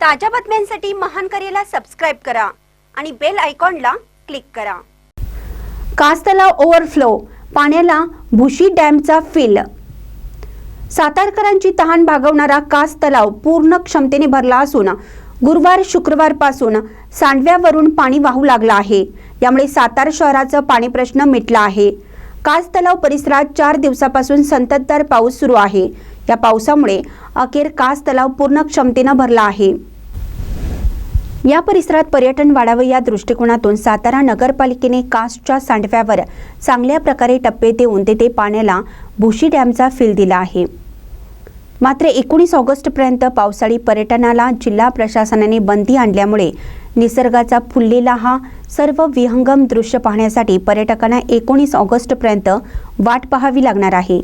ताज्या बातम्यांसाठी महान करेला सबस्क्राईब करा आणि बेल आयकॉनला क्लिक करा. कास तलाव ओव्हरफ्लो पाण्याला भुशी डॅमचा फिल सातारकरांची तहान भागवणारा कास तलाव पूर्ण क्षमतेने भरला असून गुरुवार शुक्रवारपासून सांडव्यावरून पाणी वाहू लागलं आहे. यामुळे सातारा शहराचा पाणी प्रश्न मिटला आहे. कास तलाव परिसरात चार दिवसापासून संततधार पाऊस सुरू आहे. या पावसामुळे अखेर कास तलाव पूर्ण क्षमतेनं भरला आहे. या परिसरात पर्यटन वाढावं या दृष्टिकोनातून सातारा नगरपालिकेने कासच्या सांडव्यावर चांगल्या प्रकारे टप्पे देऊन तेथे पाण्याला भुशी डॅमचा फील दिला आहे. मात्र एकोणीस ऑगस्टपर्यंत पावसाळी पर्यटनाला जिल्हा प्रशासनाने बंदी आणल्यामुळे निसर्गाचा फुललेला हा सर्व विहंगम दृश्य पाहण्यासाठी पर्यटकांना एकोणीस ऑगस्टपर्यंत वाट पाहावी लागणार आहे.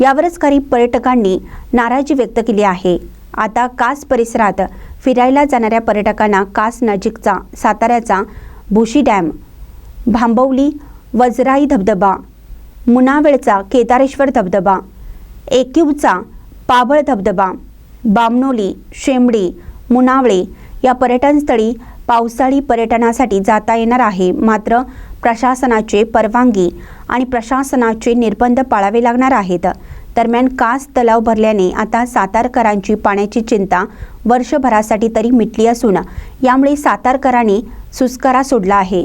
यावरच काही पर्यटकांनी नाराजी व्यक्त केली आहे. आता कास परिसरात फिरायला जाणाऱ्या पर्यटकांना कास नजीकचा साताऱ्याचा भुशी डॅम भांबवली वजराई धबधबा मुनावेळचा केदारेश्वर धबधबा एकिवचा पाबळ धबधबा बामनोली शेंबडी मुनावळे या पर्यटनस्थळी पावसाळी पर्यटनासाठी जाता येणार आहे. मात्र प्रशासनाचे परवानगी आणि प्रशासनाचे निर्बंध पाळावे लागणार आहेत. दरम्यान कास तलाव भरल्याने आता सातारकरांची पाण्याची चिंता वर्षभरासाठी तरी मिटली असून यामुळे सातारकरांनी सुस्कारा सोडला आहे.